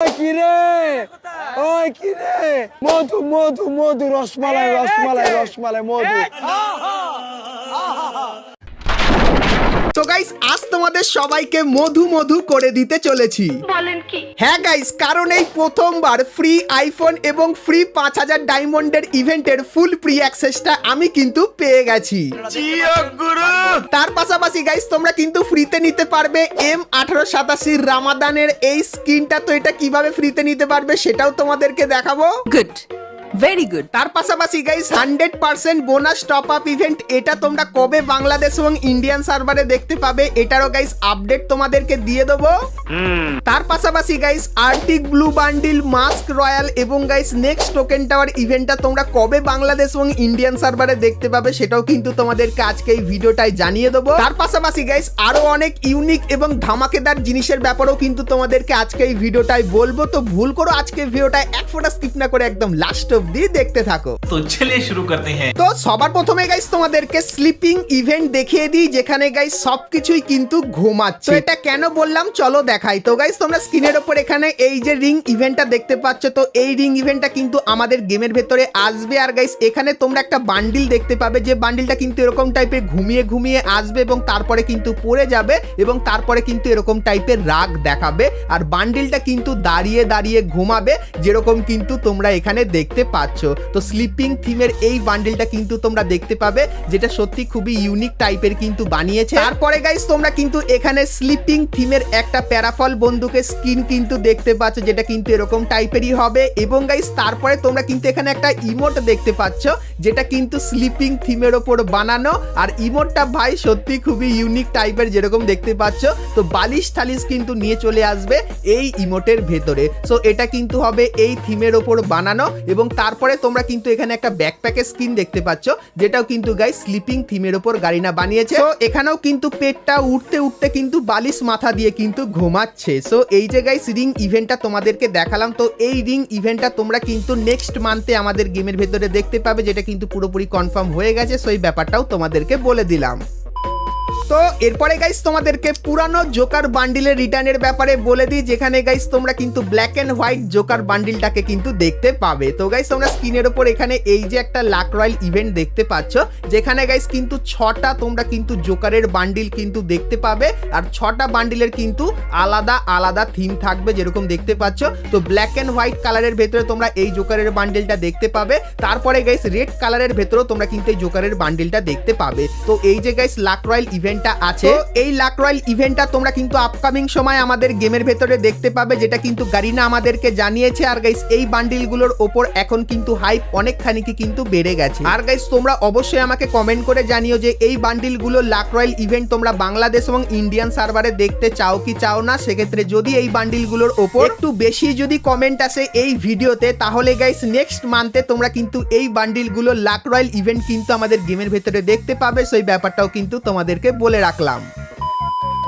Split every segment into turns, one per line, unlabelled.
ওই কি রে ওই কি রে মধু মধু মধু রসমালাই রসমালাই রসমালাই মধু
তো গাইস আজ তোমাদের সবাইকে মধু মধু করে দিতে চলেছি।
বলেন কি?
হ্যাঁ গাইস কারণ এই প্রথমবার ফ্রি আইফোন এবং ফ্রি পাঁচ হাজার ডায়মন্ডের ইভেন্টের ফুল ফ্রি অ্যাক্সেসটা আমি কিন্তু পেয়ে গেছি। তার পাশাপাশি গাইস তোমরা কিন্তু ফ্রিতে নিতে পারবে এম আঠারো সাতাশি রামাদানের এই স্কিনটা তো এটা কীভাবে ফ্রিতে নিতে পারবে সেটাও তোমাদেরকে দেখাবো।
Good. Very গুড
তার পাশাপাশি guys hundred percent bonus top up event এটা তোমরা কবে বাংলাদেশ এবং ইন্ডিয়ান সার্ভারে দেখতে পাবে এটারও গাইস আপডেট তোমাদেরকে দিয়ে দেবো। তার পাশাপাশি guys arctic blue bundle mask royal এবং গাইস নেক্সট টোকেন টাওয়ার ইভেন্টটা তোমরা কবে বাংলাদেশ এবং ইন্ডিয়ান সার্ভারে দেখতে পাবে সেটাও কিন্তু তোমাদেরকে আজকে এই ভিডিওটাই জানিয়ে দেবো। তার পাশাপাশি গাইস আরও অনেক ইউনিক এবং ধামাকেদার জিনিসের ব্যাপারেও কিন্তু তোমাদেরকে আজকে এই ভিডিওটাই বলব। তো ভুল করো আজকে ভিডিওটা এক ফোটা স্কিপ না করে একদম লাস্ট অব্দি দেখতে থাকো।
তো চলে শুরু করতে হ্যাঁ।
তো সবার প্রথমে গাইস তোমাদেরকে স্লিপিং ইভেন্ট দেখিয়ে দিই যেখানে গাইস সবকিছুই কিন্তু ঘুমাচ্ছে। এটা কেন বললাম? চলো দেখাই। তো গাইস তোমরা স্ক্রিনের ওপর এখানে এই যে রিং ইভেন্টটা দেখতে পাচ্ছ তো এই রিং ইভেন্টটা কিন্তু আমাদের গেমের ভেতরে আসবে। আর গাইস এখানে তোমরা একটা বান্ডিল দেখতে পাবে যে বান্ডিলটা কিন্তু এরকম টাইপের ঘুমিয়ে ঘুমিয়ে আসবে এবং তারপরে কিন্তু পড়ে যাবে এবং তারপরে কিন্তু এরকম টাইপের রাগ দেখাবে। আর বান্ডিলটা কিন্তু দাঁড়িয়ে দাঁড়িয়ে ঘুমাবে যেরকম কিন্তু তোমরা এখানে দেখতে পাচ্ছ। তো স্লিপিং থিমের এই বান্ডিলটা কিন্তু তোমরা দেখতে পাবে, যেটা সত্যি খুবই ইউনিক টাইপের কিন্তু বানিয়েছে। তারপরে গাইস তোমরা কিন্তু এখানে স্লিপিং থিমের একটা প্যারাফল বন্দুকের স্কিন কিন্তু দেখতে পাচ্ছ, যেটা কিন্তু এরকম টাইপেরই হবে। এবং গাইস তারপরে তোমরা কিন্তু এখানে একটা ইমোট দেখতে পাচ্ছ, যেটা কিন্তু স্লিপিং থিমের ওপর বানানো। আর ইমোটটা ভাই, সত্যি খুবই ইউনিক টাইপের যেরকম দেখতে পাচ্ছ, তো বালিশ টালিশ কিন্তু নিয়ে চলে আসবে এই ইমোটের ভেতরে। সো এটা কিন্তু হবে এই থিমের ওপর বানানো এবং তারপরে তোমরা কিন্তু এখানে একটা ব্যাকপ্যাকের স্কিন দেখতে পাচ্ছ, যেটাও কিন্তু গাই স্লিপিং থিমের ওপর গাড়িনা বানিয়েছে। তো এখানেও কিন্তু পেটটা উঠতে উঠতে কিন্তু বালিশ মাথা দিয়ে কিন্তু ঘুমাচ্ছে। সো এই যে গাইস রিং ইভেন্টটা তোমাদেরকে দেখালাম, তো এই রিং ইভেন্টটা তোমরা কিন্তু নেক্সট মান্থে আমাদের গেমের ভেতরে দেখতে পাবে, যেটা কিন্তু পুরোপুরি কনফার্ম হয়ে গেছে। সো এই ব্যাপারটাও তোমাদেরকে বলে দিলাম। তো এরপরে গাইস তোমাদেরকে পুরানো জোকার বান্ডিলের রিটার্নের ব্যাপারে বলে দিই, যেখানে গাইস তোমরা কিন্তু ব্ল্যাক অ্যান্ড হোয়াইট জোকার বান্ডিলটাকে কিন্তু দেখতে পাবে। তো গাইস তোমরা স্ক্রিনের ওপর এখানে এই যে একটা লাক রয়্যাল ইভেন্ট দেখতে পাচ্ছ, যেখানে গাইস কিন্তু ছটা তোমরা কিন্তু জোকারের বান্ডিল কিন্তু দেখতে পাবে, আর ছটা বান্ডিলের কিন্তু আলাদা আলাদা থিম থাকবে যেরকম দেখতে পাচ্ছ। তো ব্ল্যাক অ্যান্ড হোয়াইট কালারের ভেতরে তোমরা এই জোকারের বান্ডিলটা দেখতে পাবে, তারপরে গাইস রেড কালারের ভেতরেও তোমরা কিন্তু এই জোকারের বান্ডিলটা দেখতে পাবে। তো এই যে গাইস লাক রয়্যাল ইভেন্টটা আছে। তো এই লাক রয়্যাল ইভেন্টটা তোমরা কিন্তু আপকামিং সময় আমাদের গেমের ভেতরে দেখতে পাবে যেটা কিন্তু গারিনা আমাদেরকে জানিয়েছে। আর গাইস এই বান্ডিলগুলোর ওপর এখন কিন্তু হাইপ অনেকখানি কি কিন্তু বেড়ে গেছে। আর গাইস তোমরা অবশ্যই আমাকে কমেন্ট করে জানিও যে এই বান্ডিলগুলো লাক রয়্যাল ইভেন্ট তোমরা বাংলাদেশ এবং ইন্ডিয়ান সার্ভারে দেখতে চাও কি চাও না সেক্ষেত্রে যদি এই বান্ডিলগুলোর ওপর একটু বেশি যদি কমেন্ট আসে এই ভিডিওতে তাহলে গাইস নেক্সট মান্থে তোমরা কিন্তু এই বান্ডিলগুলো লাক রয়্যাল ইভেন্ট কিন্তু আমাদের গেমের ভেতরে দেখতে পাবে। সেই ব্যাপারটাও কিন্তু তোমাদেরকে বলে রাখলাম।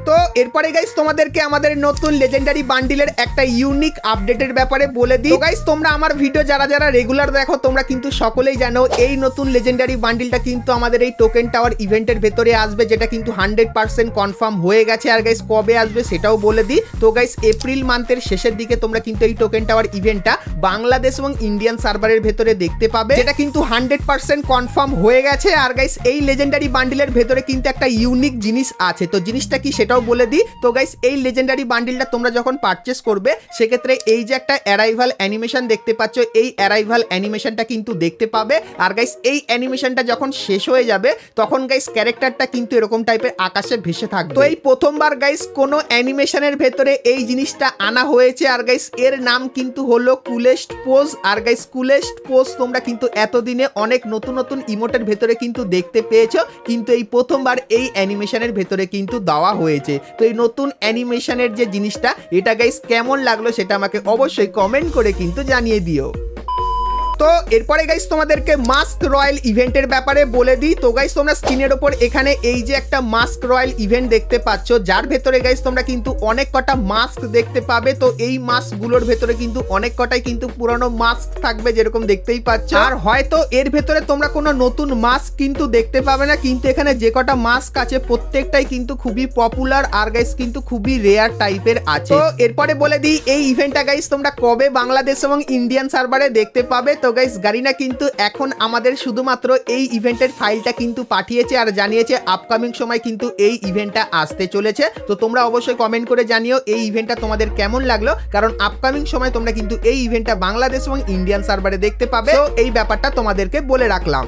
তো এরপরে গাইস তোমাদেরকে আমাদের নতুন লেজেন্ডারি বান্ডিলের একটা ইউনিক আপডেটের ব্যাপারে বলে দিই। গাইস তোমরা আমার ভিডিও যারা যারা রেগুলার দেখো, তোমরা কিন্তু সকলেই জানো, এই নতুন লেজেন্ডারি বান্ডিলটা কিন্তু আমাদের এই টোকেন টাওয়ার ইভেন্টের ভেতরে আসবে, যেটা কিন্তু হান্ড্রেড পার্সেন্ট কনফার্ম হয়ে গেছে। আর গাইস কবে আসবে সেটাও বলে দিই। তো গাইস এপ্রিল মান্থের শেষের দিকে তোমরা কিন্তু এই টোকেন টাওয়ার ইভেন্টটা বাংলাদেশ এবং ইন্ডিয়ান সার্ভারের ভেতরে দেখতে পাবে, যেটা কিন্তু হান্ড্রেড পার্সেন্ট কনফার্ম হয়ে গেছে। আর গাইস এই লেজেন্ডারি বান্ডিলের ভেতরে কিন্তু একটা ইউনিক জিনিস আছে। তো জিনিসটা কি সেটাও বলে দিই। তো গাইস এই লেজেন্ডারি বান্ডিলটা তোমরা যখন পারচেস করবে, সেক্ষেত্রে এই যে একটা অ্যারাইভাল অ্যানিমেশন দেখতে পাচ্ছ, এই অ্যারাইভাল অ্যানিমেশনটা কিন্তু দেখতে পাবে। আর গাইস এই অ্যানিমেশনটা যখন শেষ হয়ে যাবে, তখন গাইস ক্যারেক্টারটা কিন্তু এরকম টাইপের আকাশে ভেসে থাকবে। তো এই প্রথমবার গাইস কোনো অ্যানিমেশনের ভেতরে এই জিনিসটা আনা হয়েছে। আর গাইস এর নাম কিন্তু হলো কুলেস্ট পোজ আর গাইস কুলেস্ট পোজ তোমরা কিন্তু এতদিনে অনেক নতুন নতুন ইমোটের ভেতরে কিন্তু দেখতে পেয়েছ। কিন্তু এই প্রথমবার এই অ্যানিমেশনের ভেতরে কিন্তু দেওয়া হয়েছে। তো এই নতুন অ্যানিমেশনের যে জিনিসটা, এটা গাইস কেমন লাগল সেটা আমাকে অবশ্যই কমেন্ট করে কিন্তু জানিয়ে দিও। তো এরপরে গাইস তোমাদেরকে মাস্ক রয়্যাল ইভেন্টের ব্যাপারে বলে দিই। তো গাইস তোমরা স্ক্রিনের ওপর এখানে এই যে একটা মাস্ক রয়্যাল ইভেন্ট দেখতে পাচ্ছ, যার ভেতরে গাইস তোমরা কিন্তু অনেক কটা মাস্ক দেখতে পাবে। তো এই মাস্কগুলোর ভেতরে কিন্তু অনেক কটাই কিন্তু পুরনো মাস্ক থাকবে, যেরকম দেখতেই পাচ্ছ। আর হয়তো এর ভেতরে তোমরা কোনো নতুন মাস্ক কিন্তু দেখতে পাবে না, কিন্তু এখানে যে কটা মাস্ক আছে, প্রত্যেকটাই কিন্তু খুবই পপুলার আর গাইস কিন্তু খুবই রেয়ার টাইপের আছে। তো এরপরে বলে দিই, এই ইভেন্টটা গাইস তোমরা কবে বাংলাদেশ এবং ইন্ডিয়ান সার্ভারে দেখতে পাবে? তো গাইস, গারিনা কিন্তু এখন আমাদের শুধুমাত্র এই ইভেন্টের ফাইলটা কিন্তু পাঠিয়েছে আর জানিয়েছে আপকামিং সময় কিন্তু এই ইভেন্টটা আসতে চলেছে। তো তোমরা অবশ্যই কমেন্ট করে জানিও এই ইভেন্টটা তোমাদের কেমন লাগল, কারণ আপকামিং সময় তোমরা কিন্তু এই ইভেন্টটা বাংলাদেশ এবং ইন্ডিয়ান সার্ভারে দেখতে পাবে। তো এই ব্যাপারটা তোমাদেরকে বলে রাখলাম।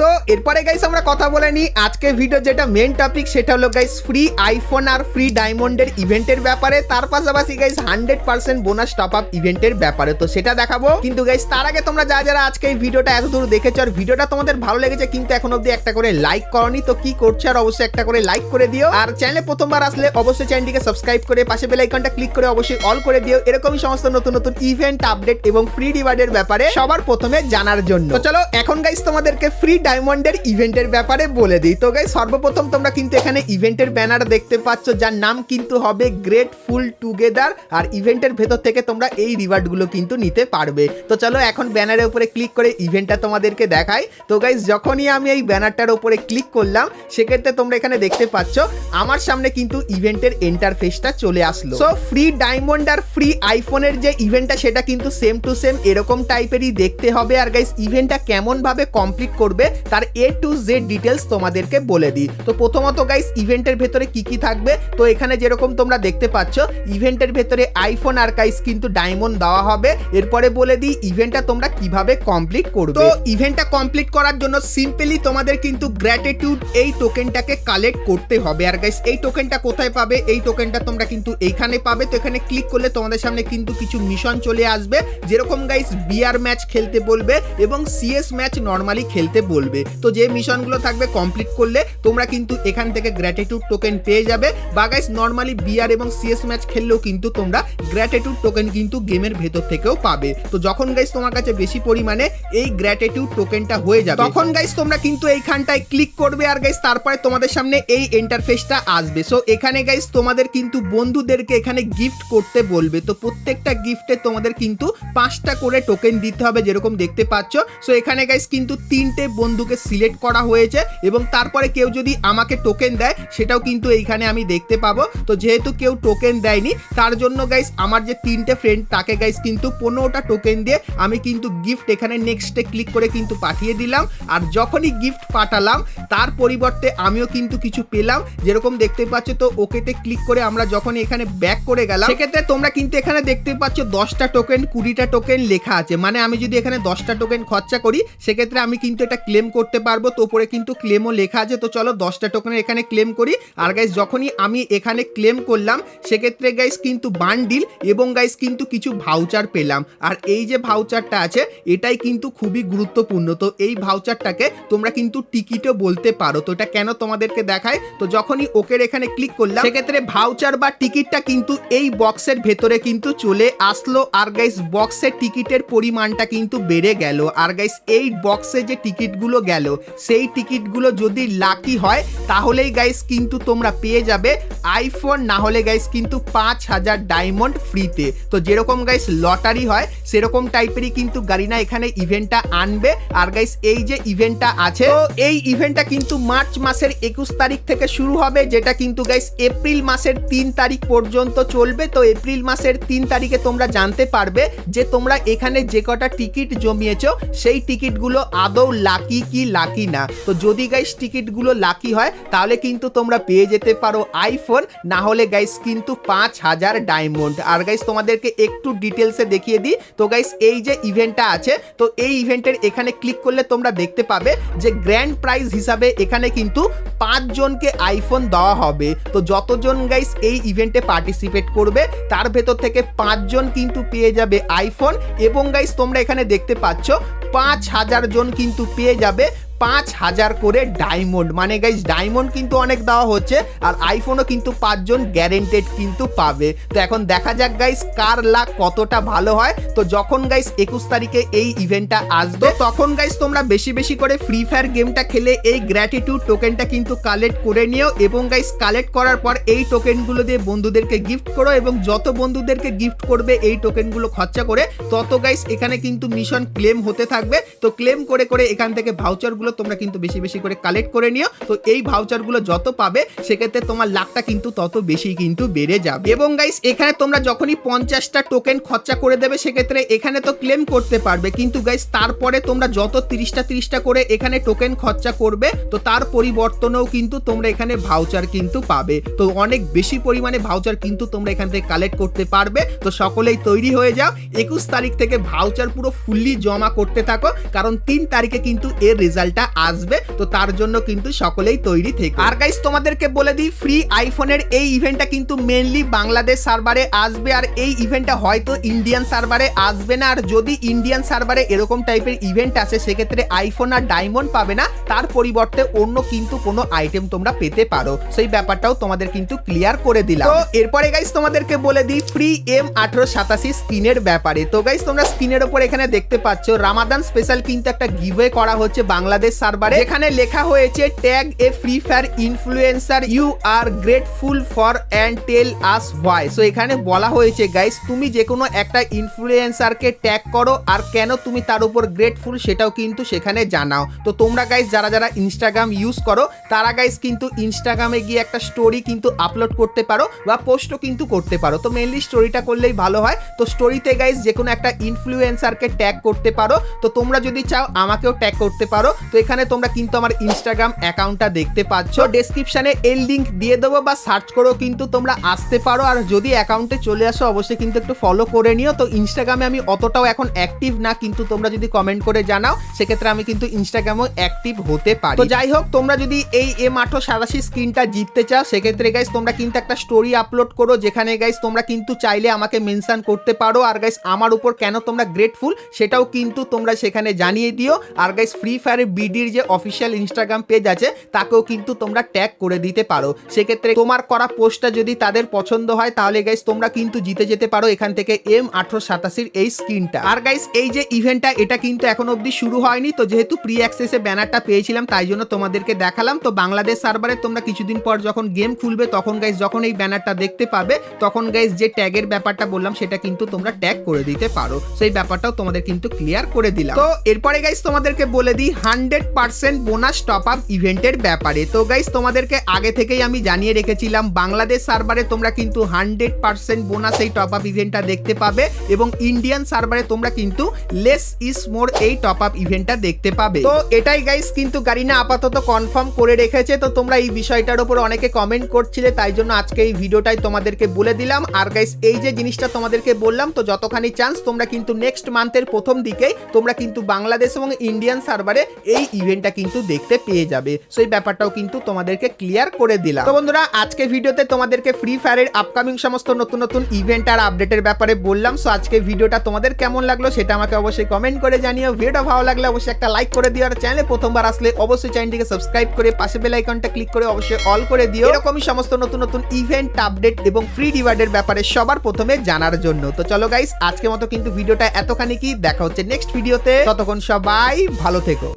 তো এরপরে গাইস আমরা কথা বলে নিই আজকে ভিডিও যেটা মেন টপিক সেটা হলো গাইস ফ্রি আইফোন আর ফ্রি ডায়মন্ডের ইভেন্টের ব্যাপারে। তার পাশাপাশি guys hundred percent bonus top up ইভেন্টের ব্যাপারে। তো সেটা দেখাবো। কিন্তু গাইস তার আগে তোমরা যা যারা আজকে এই ভিডিওটা এত দূর দেখেছ আর ভিডিওটা তোমাদের ভালো লেগেছে কিন্তু এখন অব্দি একটা করে লাইক করনি, তো কি করছ আর অবশ্যই একটা করে লাইক করে দিও। আর চ্যানেলে প্রথমবার আসলে অবশ্যই চ্যানেলটিকে সাবস্ক্রাইব করে পাশে বেল আইকনটা ক্লিক করে অবশ্যই অল করে দিও। এরকমই সমস্ত নতুন নতুন ইভেন্ট আপডেট এবং ফ্রি রিওয়ার্ডের ব্যাপারে সবার প্রথমে জানার জন্য। তো চলো, এখন গাইস তোমাদেরকে ফ্রি ডায়মন্ডের ইভেন্টের ব্যাপারে বলে দিই। তো গাইস সর্বপ্রথম তোমরা কিন্তু এখানে ইভেন্টের ব্যানার দেখতে পাচ্ছ, যার নাম কিন্তু হবে গ্রেট ফুল টুগেদার আর ইভেন্টের ভেতর থেকে তোমরা এই রিওয়ার্ডগুলো কিন্তু নিতে পারবে। তো চলো এখন ব্যানারের উপরে ক্লিক করে ইভেন্টটা তোমাদেরকে দেখাই। তো গাইস যখনই আমি এই ব্যানারটার উপরে ক্লিক করলাম, সেক্ষেত্রে তোমরা এখানে দেখতে পাচ্ছ, আমার সামনে কিন্তু ইভেন্টের ইন্টারফেসটা চলে আসলো। সো ফ্রি ডায়মন্ড আর ফ্রি আইফোনের যে ইভেন্টটা সেটা কিন্তু সেম টু সেম এরকম টাইপেরই দেখতে হবে। আর গাইস ইভেন্টটা কেমন ভাবে কমপ্লিট করবে তার এ টু জেড ডিটেলস তোমাদেরকে বলে দিই। তো প্রথমত গাইস ইভেন্টের ভেতরে কি কি থাকবে? তো এখানে যেরকম তোমরা দেখতে পাচ্ছ ইভেন্টের ভেতরে আইফোন আর গাইস কিন্তু ডায়মন্ড দেওয়া হবে। এরপরে বলে দিই ইভেন্টটা তোমরা কীভাবে কমপ্লিট করবে। তো ইভেন্টটা কমপ্লিট করার জন্য সিম্পলি তোমাদের কিন্তু গ্র্যাটিটিউড এই টোকেনটাকে কালেক্ট করতে হবে। আর গাইস এই টোকেনটা কোথায় পাবে? এই টোকেনটা তোমরা কিন্তু এইখানে পাবে। তো এখানে ক্লিক করলে তোমাদের সামনে কিন্তু কিছু মিশন চলে আসবে। যেরকম গাইস বিআর ম্যাচ খেলতে বলবে এবং সিএস ম্যাচ নর্মালি খেলতে বলবে। তো যে মিশনগুলো থাকবে কমপ্লিট করলে তোমরা কিন্তু এখান থেকে গ্র্যাটিটিউড টোকেন পেয়ে যাবে। বা গাইস নর্মালি বিআর এবং সিএস ম্যাচ খেললেও কিন্তু তোমরা গ্র্যাটিটিউড টোকেন কিন্তু গেমের ভেতর থেকেও পাবে। তো যখন গাইস তোমার কাছে বেশি পরিমাণে এই গ্র্যাটিটিউড টোকেনটা হয়ে যাবে, তখন গাইস তোমরা কিন্তু এইখানটায় ক্লিক করবে আর গাইস তারপরে তোমাদের সামনে এই ইন্টারফেসটা আসবে। সো এখানে গাইস তোমাদের কিন্তু বন্ধুদেরকে এখানে গিফট করতে বলবে। তো প্রত্যেকটা গিফটে তোমাদের কিন্তু পাঁচটা করে টোকেন দিতে হবে যেরকম দেখতে পাচ্ছ। সো এখানে গাইস কিন্তু তিনটে বন্ধুকে সিলেক্ট করা হয়েছে এবং তারপরে কেউ যদি আমাকে টোকেন দেয়, সেটাও কিন্তু এইখানে আমি দেখতে পাবো। তো যেহেতু কেউ টোকেন দেয়নি, তার জন্য গাইস আমার যে তিনটে ফ্রেন্ড তাকে গাইস কিন্তু পনেরোটা টোকেন দিয়ে আমি কিন্তু গিফট এখানে নেক্সটে ক্লিক করে কিন্তু পাঠিয়ে দিলাম। আর যখনই গিফট পাঠালাম, তার পরিবর্তে আমিও কিন্তু কিছু পেলাম। যেরকম দেখতে পাচ্ছ তো, ওকেতে ক্লিক করে আমরা যখন এখানে ব্যাক করে গেলাম, সেক্ষেত্রে তোমরা কিন্তু এখানে দেখতে পাচ্ছ দশটা টোকেন কুড়িটা টোকেন লেখা আছে। মানে আমি যদি এখানে দশটা টোকেন খরচা করি, সেক্ষেত্রে আমি কিন্তু এটা ক্লেম করতে পারব, তো উপরে কিন্তু ক্লেমও লেখা আছে। তো চলো দশটা টোকেনের এখানে ক্লেম করি। আর গাইস যখনই আমি এখানে ক্লেম করলাম, সেক্ষেত্রে গাইস কিন্তু বান্ডিল এবং গাইস কিন্তু কিছু ভাউচার পেলাম। আর এই যে ভাউচারটা আছে, এটাই কিন্তু খুবই গুরুত্বপূর্ণ। তো এই ভাউচারটাকে তোমরা কিন্তু টিকিটও বলতে পারো। তো এটা কেন তোমাদেরকে দেখায়? তো যখনই ওকের এখানে ক্লিক করলাম, সেক্ষেত্রে ভাউচার বা টিকিটটা কিন্তু এই বক্সের ভেতরে কিন্তু চলে আসলো। আর গাইস বক্সের টিকিটের পরিমাণটা কিন্তু বেড়ে গেল। আর গাইস এই বক্সে যে টিকিটগুলো গেল সেই টিকিটগুলো যদি লাকি হয়, তাহলেই গাইস কিন্তু তোমরা পেয়ে যাবে আইফোন না হলে গাইস কিন্তু পাঁচ হাজার ডায়মন্ড ফ্রিতে তো যেরকম গাইস লটারি হয়, সেরকম টাইপেরই কিন্তু গারিনা এখানে ইভেন্টটা আনবে। আর গাইস এই যে ইভেন্টটা আছে, তো এই ইভেন্টটা কিন্তু মার্চ মাসের একুশ তারিখ থেকে শুরু হবে, যেটা কিন্তু গাইস এপ্রিল মাসের তিন তারিখ পর্যন্ত চলবে। তো এপ্রিল মাসের তিন তারিখে তোমরা জানতে পারবে যে তোমরা এখানে যে কটা টিকিট জমিয়েছো, সেই টিকিটগুলো আদৌ লাকি কি লাকি না। তো যদি গাইস টিকিটগুলো লাকি হয়, তাহলে কিন্তু তোমরা পেয়ে যেতে পারো আইফোন না হলে গাইস কিন্তু পাঁচ হাজার ডায়মন্ড আর গাইস তোমাদেরকে একটু ডিটেলসে দেখিয়ে দিই। তো গাইস এই যে ইভেন্টটা আছে, তো এই ইভেন্টের এখানে ক্লিক করলে তোমরা দেখতে পাবে যে গ্র্যান্ড প্রাইজ হিসাবে এখানে কিন্তু পাঁচজনকে আইফোন দেওয়া হবে। তো যতজন গাইস এই ইভেন্টে পার্টিসিপেট করবে, তার ভেতর থেকে পাঁচজন কিন্তু পেয়ে যাবে আইফোন এবং গাইস তোমরা এখানে দেখতে পাচ্ছ পাঁচ হাজার জন কিন্তু পেয়ে যাবে। পাঁচ হাজার করে ডায়মন্ড মানে গাইস ডায়মন্ড কিন্তু অনেক দেওয়া হচ্ছে, আর আইফোনও কিন্তু পাঁচজন গ্যারেন্টেড কিন্তু পাবে। তো এখন দেখা যাক গাইস কার লাখ কতটা ভালো হয়। তো যখন গাইস একুশ তারিখে এই ইভেন্টটা আসবে, তখন গাইস তোমরা বেশি বেশি করে ফ্রি ফায়ার গেমটা খেলে, এই গ্র্যাটিটিউড টোকেনটা কিন্তু কালেক্ট করে নিও এবং গাইস কালেক্ট করার পর এই টোকেনগুলো দিয়ে বন্ধুদেরকে গিফট করো এবং যত বন্ধুদেরকে গিফট করবে এই টোকেনগুলো খরচা করে, তত গাইস এখানে কিন্তু মিশন ক্লেম হতে থাকবে। তো ক্লেম করে করে এখান থেকে ভাউচারগুলো তোমরা কিন্তু বেশি বেশি করে কালেক্ট করে নিও। তো এই ভাউচারগুলো যত পাবে, সেক্ষেত্রে তোমার লাখটা কিন্তু তত বেশি কিন্তু বেড়ে যাবে। এবং গাইস এখানে তোমরা যখনই পঞ্চাশটা টোকেন খরচা করে দেবে, সেক্ষেত্রে এখানে তো ক্লেম করতে পারবে। কিন্তু গাইস তারপরে তোমরা যত তিরিশটা তিরিশটা করে এখানে টোকেন খরচা করবে, তো তার পরিবর্তনেও কিন্তু তোমরা এখানে ভাউচার কিন্তু পাবে। তো অনেক বেশি পরিমাণে ভাউচার কিন্তু তোমরা এখান থেকে কালেক্ট করতে পারবে। তো সকলেই তৈরি হয়ে যাও। একুশ তারিখ থেকে ভাউচার পুরো ফুললি জমা করতে থাকো। কারণ তিন তারিখে কিন্তু এর রেজাল্টটা আসবে, তো তার জন্য কিন্তু সকলেই তৈরি থেকে। আর গাইস তোমাদেরকে বলে দিই ফ্রি আইফোনের এই ইভেন্টটা কিন্তু মেনলি বাংলাদেশ সার্ভারে আসবে, আর এই ইভেন্টটা হয়তো ইন্ডিয়ান সার্ভারে আসবে না। আর যদি ইন্ডিয়ান সার্ভারে এরকম টাইপের ইভেন্ট আসে, সেক্ষেত্রে আইফোন আর ডায়মন্ড পাবে না, তার পরিবর্তে অন্য কিন্তু কোনো আইটেম তোমরা পেতে পারো। সেই ব্যাপারটাও তোমাদের কিন্তু ক্লিয়ার করে দিলাম। তো এরপরে গাইস তোমাদেরকে বলে দিই ফ্রি এম আঠারো সাতাশি স্কিনের ব্যাপারে। তো গাইস তোমরা স্ক্রিনের উপর এখানে দেখতে পাচ্ছ রামাদান স্পেশাল কিন্তু একটা গিভওয়ে করা হচ্ছে বাংলাদেশ সার্ভারে। এখানে লেখা হয়েছে tag a Free Fire influencer you are grateful for and tell us why so এখানে বলা হয়েছে গাইস তুমি যে কোনো একটা ইনফ্লুয়েন্সারকে ট্যাগ করো আর কেন তুমি তার উপর গ্রেটফুল সেটাও কিন্তু সেখানে জানাও। তো তোমরা গাইস যারা যারা ইনস্টাগ্রাম ইউজ করো, তারা গাইস কিন্তু ইনস্টাগ্রামে গিয়ে একটা স্টোরি কিন্তু আপলোড করতে পারো বা পোস্টও কিন্তু করতে পারো। তো মেনলি স্টোরিটা করলেই ভালো হয়। তো স্টোরিতে গাইস যে কোনো একটা ইনফ্লুয়েন্সারকে ট্যাগ করতে পারো। তো তোমরা যদি চাও, আমাকেও ট্যাগ করতে পারো। তো এখানে তোমরা কিন্তু আমার ইনস্টাগ্রাম অ্যাকাউন্টটা দেখতে পাচ্ছ। ডেসক্রিপশনে এর লিঙ্ক দিয়ে দেবো বা সার্চ করেও কিন্তু তোমরা আসতে পারো। আর যদি অ্যাকাউন্টে চলে আসো, অবশ্যই কিন্তু একটু ফলো করে নিও। তো ইনস্টাগ্রামে আমি অতটাও এখন অ্যাক্টিভ না, কিন্তু তোমরা যদি কমেন্ট করে জানাও, সেক্ষেত্রে আমি কিন্তু ইনস্টাগ্রামেও অ্যাক্টিভ হতে পারি। তো যাই হোক, তোমরা যদি এই এম আঠো সাতাশি স্ক্রিনটা জিততে চাও, সেক্ষেত্রে গাইস তোমরা কিন্তু একটা স্টোরি আপলোড করো, যেখানে গাইস তোমরা কিন্তু চাইলে আমাকে মেনশন করতে পারো। আর গাইস আমার উপর কেন তোমরা গ্রেটফুল সেটাও কিন্তু তোমরা সেখানে জানিয়ে দিও। আর গাইস ফ্রি ফায়ারের বিডির যে অফিসিয়াল ইনস্টাগ্রাম পেজ আছে, তাকেও কিন্তু তোমরা ট্যাগ করে দিতে পারো। সেক্ষেত্রে তোমার করা পোস্টটা যদি তাদের পছন্দ হয়, তাহলে গাইস তোমরা কিন্তু জিতে যেতে পারো এখান থেকে এম আঠারো এই স্ক্রিনটা। আর গাইস এই যে ইভেন্টটা এটা কিন্তু এখন অবধি শুরু হয়নি। তো যেহেতু প্রি অ্যাক্সেসে ব্যানারটা পেয়েছিলাম, তাই জন্য তোমাদেরকে দেখালাম। তো বাংলাদেশ সার্ভারে তোমরা কিছুদিন পর যখন গেম খুলবে, তখন গাইস যখন এই ব্যানারটা দেখতে পাবে, তখন গাইস যে ট্যাগের ব্যাপারটা বললাম, সেটা কিন্তু তোমরা ট্যাগ করে দিতে পারো। সেই ব্যাপারটাও তোমাদের কিন্তু ক্লিয়ার করে দিলাম। তো এরপরে গাইস তোমাদেরকে বলে দিই hundred percent bonus top up ইভেন্টের ব্যাপারে। তো গাইস তোমাদেরকে আগে থেকেই আমি জানিয়ে রেখেছিলাম, বাংলাদেশ সার্ভারে তোমরা কিন্তু হান্ড্রেড পার্সেন্ট বোনাস এই টপ আপ ইভেন্টটা দেখতে পাবে এবং ইন্ডিয়ান সার্ভারে তোমরা কিন্তু লেস ইস মোর এই টপ আপ ইভেন্টটা দেখতে পাবে। তো এটাই গাইস কিন্তু গারিনা আপাতত কনফার্ম করে রেখেছে, তো তোমরা এই বিষয়টার উপর অনেকে কমেন্ট করছিলে, তাই জন্য আজকে এই ভিডিওটাই তোমাদেরকে বলে দিলাম। আর গাইস এই যে জিনিসটা তোমাদেরকে বললাম, তো যতখানি চান্স তোমরা কিন্তু নেক্সট মান্থের প্রথম দিকেই তোমরা কিন্তু বাংলাদেশ এবং ইন্ডিয়ান সার্ভারে এই ইভেন্টটা কিন্তু দেখতে পেয়ে যাবে। সেই ব্যাপারটাও কিন্তু তোমাদেরকে ক্লিয়ার করে দিলাম। তো বন্ধুরা, আজকে ভিডিওতে তোমাদেরকে ফ্রি ফায়ারের আপকামিং সমস্ত নতুন নতুন ইভেন্ট আর আপডেটের ব্যাপারে বললাম। সো আজকে ভিডিওটা তোমাদের কেমন লাগল সেটা আমাকে অবশ্যই কমেন্ট করে জানিও। ভিডিওটা ভালো লাগলে অবশ্যই একটা লাইক করে দিও। আর চ্যানেলে প্রথমবার আসলে অবশ্যই চ্যানেলটিকে সাবস্ক্রাইব করে পাশে বেল আইকনটা ক্লিক করে অবশ্যই অল করে দিও। এরকমই সমস্ত নতুন নতুন ইভেন্ট আপডেট এবং ফ্রি রিওয়ার্ডের ব্যাপারে সবার প্রথমে জানার জন্য। তো চলো গাইস আজকে মতো কিন্তু ভিডিওটা এতখানি কি? দেখা হচ্ছে নেক্সট ভিডিওতে ততক্ষণ সবাই ভালো থেকো।